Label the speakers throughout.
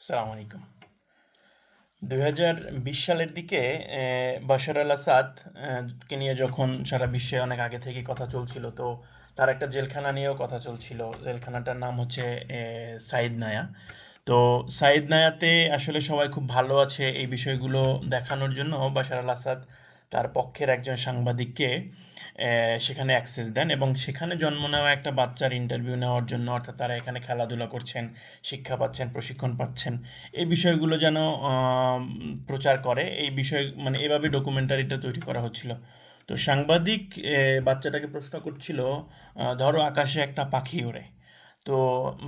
Speaker 1: আসসালামু আলাইকুম। দুই হাজার বিশ সালের দিকে বাশার আল আসাদ কে নিয়ে যখন সারা বিশ্বে অনেক আগে থেকে কথা চলছিল, তো তার একটা জেলখানা নিয়েও কথা চলছিল। জেলখানাটার নাম হচ্ছে সাইদ নায়া। তো সাইদ নায়াতে আসলে সবাই খুব ভালো আছে এই বিষয়গুলো দেখানোর জন্য। বাশার আল আসাদ তার পক্ষের একজন সাংবাদিককে সেখানে অ্যাক্সেস দেন এবং সেখানে জন্ম নেওয়া একটা বাচ্চার ইন্টারভিউ নেওয়ার জন্য অর্থাৎ তারা এখানে খেলাধুলা করছেন, শিক্ষা পাচ্ছেন, প্রশিক্ষণ পাচ্ছেন। এই বিষয়গুলো যেন প্রচার করে। এই বিষয় মানে এভাবে ডকুমেন্টারিটা তৈরি করা হচ্ছিল। তো সাংবাদিক বাচ্চাটাকে প্রশ্ন করছিল ধরো আকাশে একটা পাখি ওড়ে। তো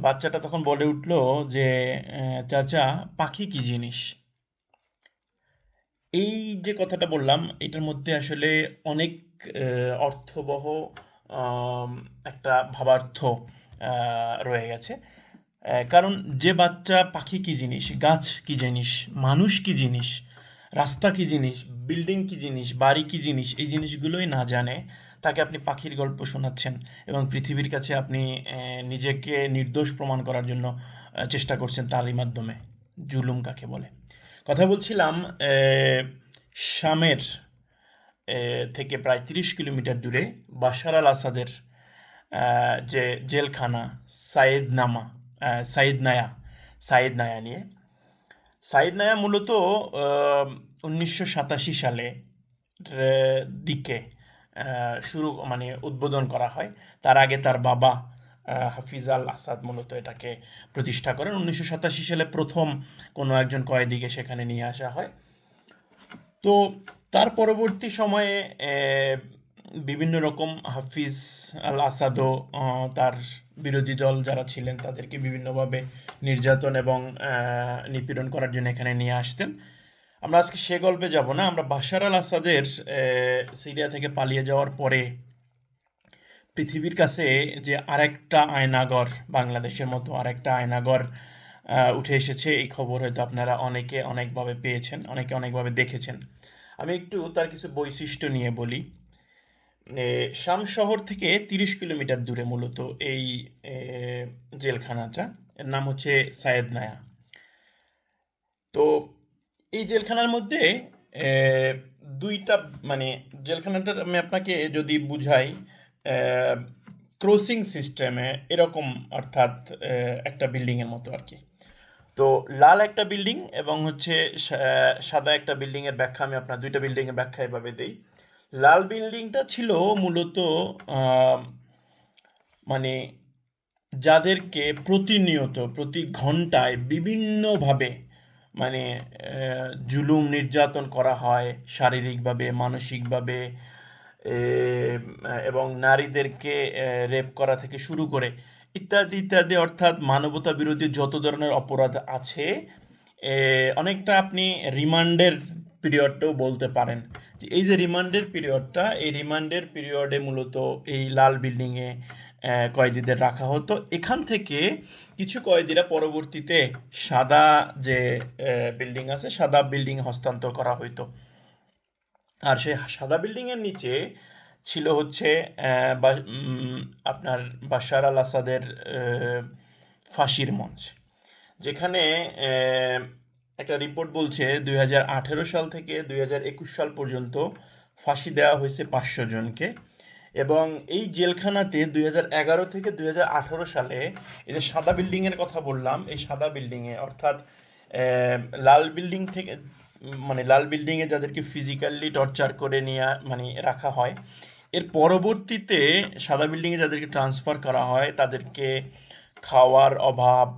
Speaker 1: বাচ্চাটা তখন বলে উঠল যে চাচা, পাখি কি জিনিস? এই যে কথাটা বললাম, এটার মধ্যে আসলে অনেক অর্থবহ একটা ভাবার্থ রয়ে গেছে। কারণ যে বাচ্চা পাখি কি জিনিস, গাছ কি জিনিস, মানুষ কি জিনিস, রাস্তা কি জিনিস, বিল্ডিং কি জিনিস, বাড়ি কি জিনিস, এই জিনিসগুলোই না জানে, তাকে আপনি পাখির গল্প শোনাচ্ছেন এবং পৃথিবীর কাছে আপনি নিজেকে নির্দোষ প্রমাণ করার জন্য চেষ্টা করছেন তারই মাধ্যমে, জুলুম কাকে বলে। কথা বলছিলাম শামের থেকে প্রায় তিরিশ কিলোমিটার দূরে বাশার আল আসাদের যে জেলখানা সাইদ নামা সাইদ নায়া সাইদ নায়া নিয়ে। সাইদ নায়া মূলত উনিশশো সাতাশি সালে দিকে শুরু মানে উদ্বোধন করা হয়। তার আগে তার বাবা হাফিজ আল আসাদ মূলত এটাকে প্রতিষ্ঠা করেন। উনিশশো সাতাশি সালে প্রথম কোনো একজন কয়েদিকে সেখানে নিয়ে আসা হয়। তো তার পরবর্তী সময়ে বিভিন্ন রকম হাফিজ আল আসাদও তার বিরোধী দল যারা ছিলেন তাদেরকে বিভিন্নভাবে নির্যাতন এবং নিপীড়ন করার জন্য এখানে নিয়ে আসতেন। আমরা আজকে সে গল্পে যাব না। আমরা বাশার আল আসাদের সিরিয়া থেকে পালিয়ে যাওয়ার পরে পৃথিবীর কাছে যে আরেকটা আয়নাগর, বাংলাদেশের মতো আরেকটা আয়নাগর উঠে এসেছে, এই খবর হয়তো আপনারা অনেকে অনেকভাবে পেয়েছেন, অনেকে অনেকভাবে দেখেছেন। আমি একটু তার কিছু বৈশিষ্ট্য নিয়ে বলি। শাম শহর থেকে তিরিশ কিলোমিটার দূরে মূলত এই জেলখানাটা। এর নাম হচ্ছে সায়েদ নায়া। তো এই জেলখানার মধ্যে দুইটা মানে জেলখানাটার আমি আপনাকে যদি বুঝাই ক্রসিং সিস্টেমে এরকম অর্থাৎ একটা বিল্ডিংয়ের মতো আর কি। তো লাল একটা বিল্ডিং এবং হচ্ছে সাদা একটা বিল্ডিংয়ের ব্যাখ্যা আমি আপনার দুইটা বিল্ডিংয়ের ব্যাখ্যা এভাবে দিই। লাল বিল্ডিংটা ছিল মূলত মানে যাদেরকে প্রতিনিয়ত, প্রতি ঘন্টায় বিভিন্নভাবে মানে জুলুম নির্যাতন করা হয়, শারীরিকভাবে, মানসিকভাবে এবং নারীদেরকে রেপ করা থেকে শুরু করে ইত্যাদি ইত্যাদি, অর্থাৎ মানবতা বিরোধী যত ধরনের অপরাধ আছে অনেকটা আপনি রিমান্ডের পিরিয়ডটাও বলতে পারেন। যে এই যে রিমান্ডের পিরিয়ডটা, এই রিমান্ডের পিরিয়ডে মূলত এই লাল বিল্ডিংয়ে কয়েদিদের রাখা হতো। এখান থেকে কিছু কয়েদিরা পরবর্তীতে সাদা যে বিল্ডিং আছে, সাদা বিল্ডিং হস্তান্তর করা হইতো। আর সেই সাদা বিল্ডিংয়ের নিচে ছিল হচ্ছে আপনার বাশার আল আসাদের ফাঁসির মঞ্চ। যেখানে একটা রিপোর্ট বলছে দুই হাজার আঠেরো সাল থেকে দুই হাজার একুশ সাল পর্যন্ত ফাঁসি দেওয়া হয়েছে পাঁচশো জনকে। এবং এই জেলখানাতে দুই হাজার এগারো থেকে দুই হাজার আঠেরো সালে এই যে সাদা বিল্ডিংয়ের কথা বললাম, এই সাদা বিল্ডিংয়ে অর্থাৎ লাল বিল্ডিং থেকে মানে লাল বিল্ডিংয়ে যাদেরকে ফিজিক্যালি টর্চার করে নিয়ে মানে রাখা হয়। এর পরবর্তীতে সাদা বিল্ডিংয়ে যাদেরকে ট্রান্সফার করা হয়, তাদেরকে খাওয়ার অভাব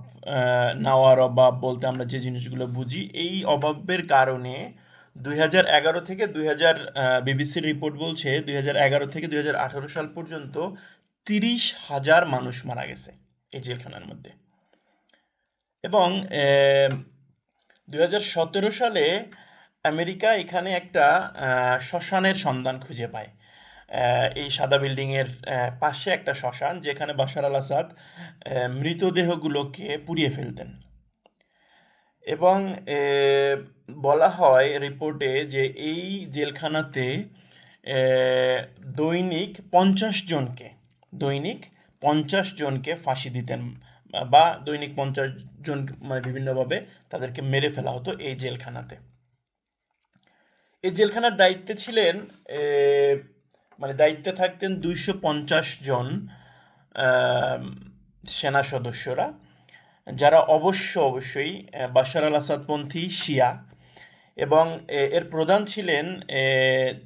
Speaker 1: নেওয়ার অভাব বলতে আমরা যে জিনিসগুলো বুঝি, এই অভাবের কারণে দুই হাজার এগারো থেকে দুই হাজার বিবিসির রিপোর্ট বলছে দুই হাজার এগারো থেকে দুই হাজার আঠারো সাল পর্যন্ত তিরিশ হাজার মানুষ মারা গেছে এই জেলখানার মধ্যে। এবং দুই হাজার সতেরো সালে আমেরিকা এখানে একটা শ্মশানের সন্ধান খুঁজে পায়। এই সাদা বিল্ডিংয়ের পাশে একটা শ্মশান যেখানে বাশার আল আসাদ মৃতদেহগুলোকে পুড়িয়ে ফেলতেন। এবং বলা হয় রিপোর্টে যে এই জেলখানাতে দৈনিক পঞ্চাশ জনকে, দৈনিক পঞ্চাশ জনকে ফাঁসি দিতেন। বা দৈনিক পঞ্চাশ জন মানে বিভিন্নভাবে তাদেরকে মেরে ফেলা হতো এই জেলখানাতে। এই জেলখানার দায়িত্বে ছিলেন মানে দায়িত্বে থাকতেন দুইশো পঞ্চাশ জন সেনা সদস্যরা, যারা অবশ্য অবশ্যই বাশার আল আসাদপন্থী শিয়া এবং এর প্রধান ছিলেন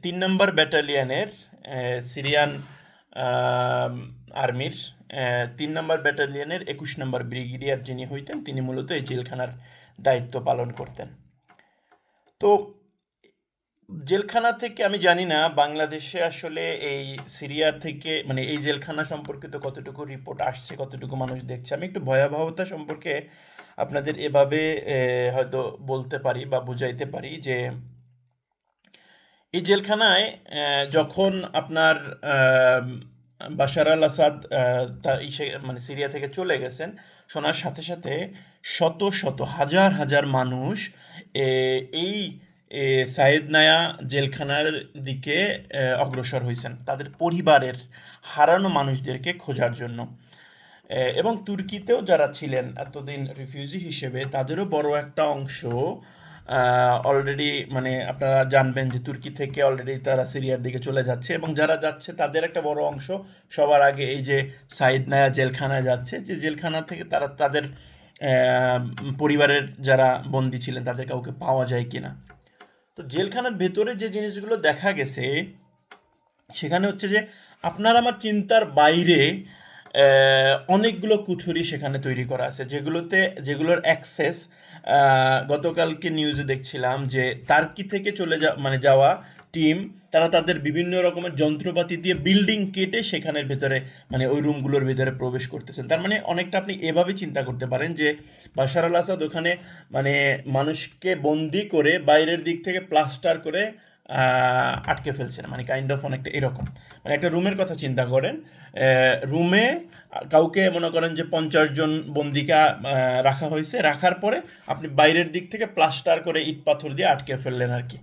Speaker 1: তিন নম্বর ব্যাটালিয়ানের সিরিয়ান আর্মির তিন নম্বর ব্যাটালিয়নের একুশ নম্বর ব্রিগেডিয়ার যিনি হইতেন, তিনি মূলত এই জেলখানার দায়িত্ব পালন করতেন। তো, জেলখানা থেকে আমি জানি না, বাংলাদেশে আসলে এই সিরিয়া থেকে মানে এই জেলখানা সম্পর্কিত কতটুকু রিপোর্ট আসছে, কতটুকু মানুষ দেখছে, আমি একটু ভয়াবহতা সম্পর্কে আপনাদের এভাবে হয়তো বলতে পারি বা বুঝাইতে পারি যে, এই জেলখানায় যখন আপনার বাশার আল আসাদ মানে সিরিয়া থেকে চলে গেছেন। শোনার সাথে সাথে শত শত, হাজার হাজার মানুষ এই সায়েদ নায়া জেলখানার দিকে অগ্রসর হয়েছেন তাদের পরিবারের হারানো মানুষদেরকে খোঁজার জন্য। এবং তুর্কিতেও যারা ছিলেন, এতদিন রিফিউজি হিসেবে, তাদেরও বড় একটা অংশ অলরেডি মানে আপনারা জানবেন যে তুর্কি থেকে অলরেডি তারা সিরিয়ার দিকে চলে যাচ্ছে এবং যারা যাচ্ছে তাদের একটা বড় অংশ সবার আগে এই যে সাইদ নায়া জেলখানায় যাচ্ছে, যে জেলখানা থেকে তারা তাদের পরিবারের যারা বন্দী ছিলেন তাদের কাউকে পাওয়া যায় কিনা। তো জেলখানার ভেতরে যে জিনিসগুলো দেখা গেছে, সেখানে হচ্ছে যে আপনার আমার চিন্তার বাইরে অনেকগুলো কুঠুরি সেখানে তৈরি করা আছে, যেগুলোতে, যেগুলোর অ্যাক্সেস গতকালকে নিউজে দেখছিলাম যে তার্কি থেকে চলে যা মানে যাওয়া টিম তারা তাদের বিভিন্ন রকমের যন্ত্রপাতি দিয়ে বিল্ডিং কেটে সেখানের ভেতরে মানে ওই রুমগুলোর ভেতরে প্রবেশ করতেছেন। তার মানে অনেকটা আপনি এভাবে চিন্তা করতে পারেন যে বাশার আল আসাদ ওখানে মানে মানুষকে বন্দি করে বাইরের দিক থেকে প্লাস্টার করে আটকে ফেলছেন মানে কাইন্ড অফ অনেকটা এরকম। মানে একটা রুমের কথা চিন্তা করেন রুমে কাউকে মনে করেন যে পঞ্চাশ জন বন্দিকা রাখা হয়েছে, রাখার পরে আপনি বাইরের দিক থেকে প্লাস্টার করে ইট পাথর দিয়ে আটকে ফেললেন আর কি।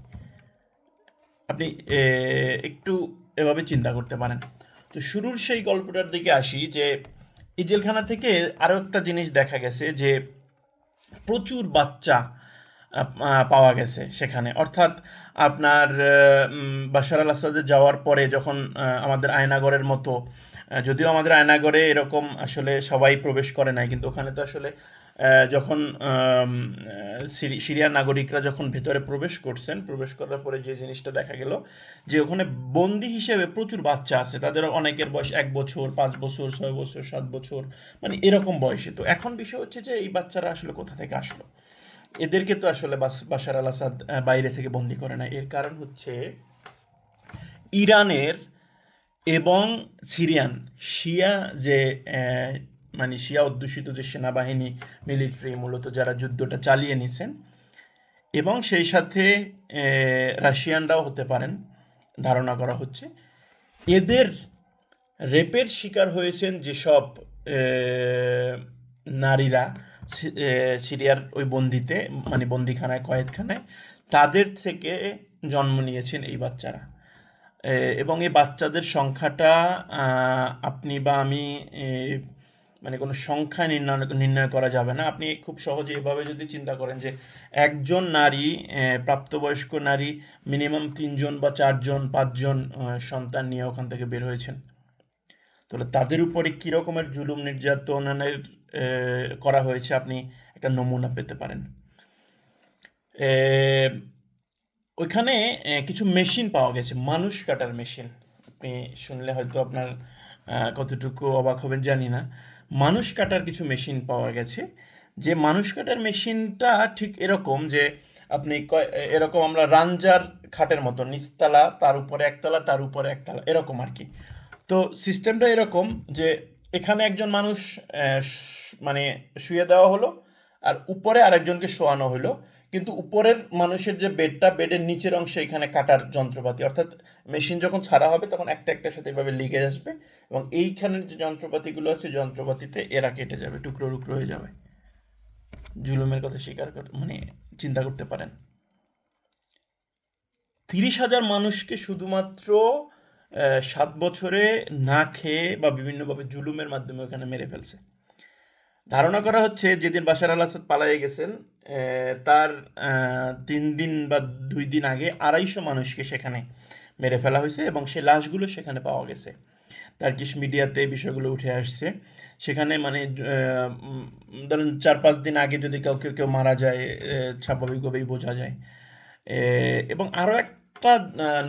Speaker 1: আপনি একটু এভাবে চিন্তা করতে পারেন। তো শুরুর সেই গল্পটার দিকে আসি যে এই জেলখানা থেকে আরও একটা জিনিস দেখা গেছে যে প্রচুর বাচ্চা পাওয়া গেছে সেখানে। অর্থাৎ আপনার বাশার আল আসাদের যাওয়ার পরে যখন আমাদের আয়নাগরের মতো যদিও আমাদের আয়নাগরে এরকম আসলে সবাই প্রবেশ করে নাই, কিন্তু ওখানে তো আসলে যখন সিরি- সিরিয়ার নাগরিকরা যখন ভেতরে প্রবেশ করছেন, প্রবেশ করার পরে যে জিনিসটা দেখা গেল যে ওখানে বন্দি হিসেবে প্রচুর বাচ্চা আছে তাদের অনেকের বয়স এক বছর, পাঁচ বছর, ছয় বছর, সাত বছর মানে এরকম বয়সে। তো এখন বিষয় হচ্ছে যে এই বাচ্চারা আসলে কোথা থেকে আসলো? এদেরকে তো আসলে বাস- বাশার আল আসাদ বাইরে থেকে বন্দি করে না এর কারণ হচ্ছে ইরানের এবং সিরিয়ান শিয়া যে মানে শিয়া অধ্যুষিত যে সেনাবাহিনী, মিলিটারি মূলত যারা যুদ্ধটা চালিয়ে নিছেন এবং সেই সাথে রাশিয়ানরাও হতে পারেন, ধারণা করা হচ্ছে। এদের রেপের শিকার হয়েছেন যেসব নারীরা। সিরিয়ার ওই বন্দিতে মানে বন্দিখানায়, কয়েদখানায়, তাদের থেকে জন্ম নিয়েছেন এই বাচ্চারা। এবং এই বাচ্চাদের সংখ্যাটা আপনি বা আমি মানে কোনো সংখ্যা নির্ণয় নির্ণয় করা যাবে না। আপনি খুব সহজে এভাবে যদি চিন্তা করেন যে একজন নারী প্রাপ্তবয়স্ক নারী, মিনিমাম তিনজন বা চারজন, পাঁচজন সন্তান নিয়ে ওখান থেকে বের হয়েছেন। তাহলে তাদের উপরে কী রকমের জুলুম নির্যাতনের করা হয়েছে আপনি একটা নমুনা পেতে পারেন। ওইখানে কিছু মেশিন পাওয়া গেছে, মানুষ কাটার মেশিন। আপনি শুনলে হয়তো আপনার কতটুকু অবাক হবেন জানি না। মানুষ কাটার কিছু মেশিন পাওয়া গেছে, যে মানুষ কাটার মেশিনটা ঠিক এরকম যে আপনি এরকম আমরা রাঞ্জার খাটের মতো, নিচতলা, তার উপরে একতলা, তার উপরে একতলা, এরকম আর কি। তো সিস্টেমটা এরকম যে এখানে একজন মানুষ মানে শুয়ে দেওয়া হলো, আর উপরে আরেকজনকে শোয়ানো হলো। কিন্তু উপরের মানুষের যে বেডটা, বেডের নিচের অংশে এখানে কাটার যন্ত্রপাতি, অর্থাৎ মেশিন যখন ছাড়া হবে, তখন একটা একটার সাথে এভাবে লেগে আসবে এবং এইখানের যে যন্ত্রপাতিগুলো আছে, যন্ত্রপাতিতে এরা কেটে যাবে, টুকরো টুকরো হয়ে যাবে। জুলুমের কথা স্বীকার কর মানে চিন্তা করতে পারেন। তিরিশ হাজার মানুষকে শুধুমাত্র সাত বছরে না খেয়ে বা বিভিন্নভাবে জুলুমের মাধ্যমে ওখানে মেরে ফেলছে। ধারণা করা হচ্ছে যেদিন বাশার আল আসাদ পালিয়ে গেছেন তার তিন দিন বা দুই দিন আগে আড়াইশো মানুষকে সেখানে মেরে ফেলা হয়েছে এবং সে লাশগুলো সেখানে পাওয়া গেছে। টার্কিশ মিডিয়াতে বিষয়গুলো উঠে আসছে। সেখানে মানে ধরেন চার পাঁচ দিন আগে যদি কাউকে কেউ মারা যায় স্বাভাবিকভাবেই বোঝা যায়। এবং আরও একটা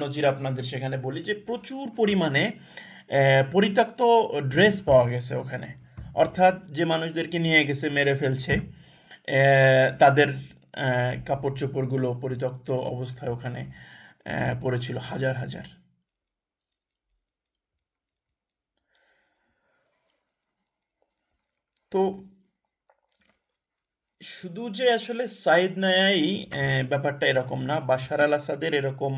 Speaker 1: নজির আপনাদের সেখানে বলি যে প্রচুর পরিমাণে পরিত্যক্ত ড্রেস পাওয়া গেছে ওখানে। অর্থাৎ যে মানুষদেরকে নিয়ে গেছে, মেরে ফেলছে তাদের কাপড় চোপড়গুলো পরিত্যক্ত অবস্থায় ওখানে পড়েছিল হাজার হাজার। তো শুধু যে আসলে সাইদ নায়াই ব্যাপারটা এরকম না। বাশার আল আসাদের এরকম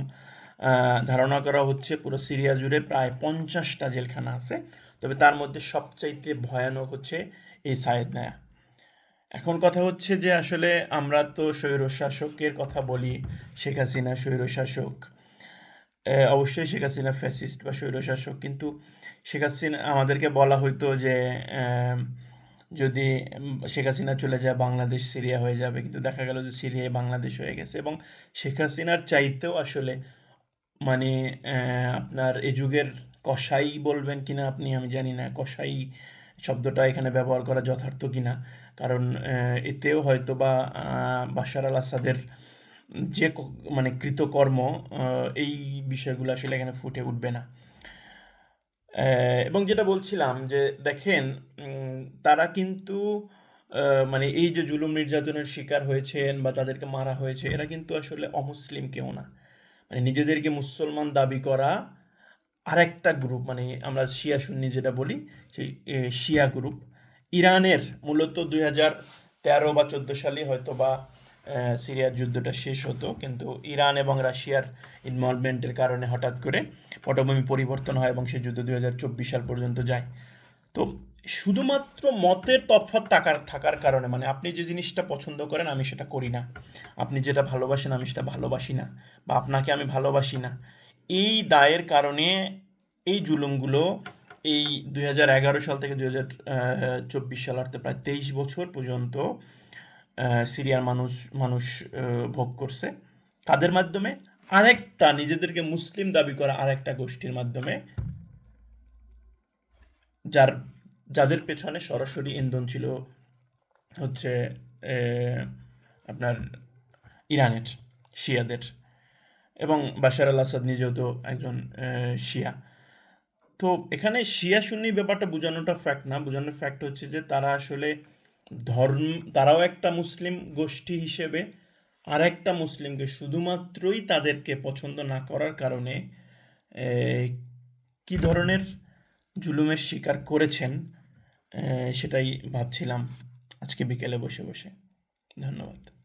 Speaker 1: ধারণা করা হচ্ছে পুরো সিরিয়া জুড়ে প্রায় পঞ্চাশটা জেলখানা আছে। তবে তার মধ্যে সবচাইতে ভয়ানক হচ্ছে এই সাইদ নায়া। এখন কথা হচ্ছে যে আসলে আমরা তো স্বৈরশাসকের কথা বলি, শেখ হাসিনা স্বৈরশাসক অবশ্যই শেখ হাসিনা ফ্যাসিস্ট বা স্বৈরশাসক কিন্তু শেখ হাসিনা, আমাদেরকে বলা হইতো যে যদি শেখ হাসিনা চলে যায়, বাংলাদেশ সিরিয়া হয়ে যাবে। কিন্তু দেখা গেল যে সিরিয়ায় বাংলাদেশ হয়ে গেছে এবং শেখ হাসিনার চাইতেও আসলে মানে আপনার এ যুগের কসাই বলবেন কিনা আপনি, আমি জানি না। কসাই শব্দটা এখানে ব্যবহার করা যথার্থ কিনা। কারণ এতেও হয়তো বা বাশার আল আসাদের যে মানে কৃতকর্ম এই বিষয়গুলো আসলে এখানে ফুটে উঠবে না। এবং যেটা বলছিলাম যে দেখেন তারা কিন্তু মানে এই যে জুলুম নির্যাতনের শিকার হয়েছেন বা তাদেরকে মারা হয়েছে, এরা কিন্তু আসলে অমুসলিম কেউ না। মানে নিজেদেরকে মুসলমান দাবি করা আরেকটা গ্রুপ মানে আমরা শিয়া সুন্নি যেটা বলি, সেই শিয়া গ্রুপ ইরানের মূলত দুই হাজার তেরো বা চোদ্দ সালে হয়তো বা সিরিয়ার যুদ্ধটা শেষ হতো, কিন্তু ইরান এবং রাশিয়ার ইনভলভমেন্টের কারণে হঠাৎ করে পটভূমি পরিবর্তন হয় এবং সেই যুদ্ধ দুই হাজার চব্বিশ সাল পর্যন্ত যায়। তো শুধুমাত্র মতের তফাৎ থাকার থাকার কারণে মানে আপনি যে জিনিসটা পছন্দ করেন, আমি সেটা করি না। আপনি যেটা ভালোবাসেন, আমি সেটা ভালোবাসি না, বা আপনাকে আমি ভালোবাসি না। এই দায়ের কারণে এই জুলুমগুলো এই দুই হাজার এগারো সাল থেকে দুই হাজার চব্বিশ সাল অর্থাৎ প্রায় তেইশ বছর পর্যন্ত সিরিয়ার মানুষ মানুষ ভোগ করছে। কাদের মাধ্যমে? আরেকটা, নিজেদেরকে মুসলিম দাবি করা আরেকটা গোষ্ঠীর মাধ্যমে। যার, যাদের পেছনে সরাসরি ইন্ধন ছিল হচ্ছে আপনার ইরানের, শিয়াদের। এবং বাশার আল আসাদ নিজেও তো একজন শিয়া। তো এখানে শিয়া সুন্নি ব্যাপারটা বোঝানোটা ফ্যাক্ট না। বোঝানোর ফ্যাক্ট হচ্ছে যে তারা আসলে ধর্ম, তারাও একটা মুসলিম গোষ্ঠী হিসেবে আর একটা মুসলিমকে শুধুমাত্রই তাদেরকে পছন্দ না করার কারণে কি ধরনের জুলুমের শিকার করেছেন সেটাই ভাবছিলাম আজকে বিকেলে বসে বসে। ধন্যবাদ।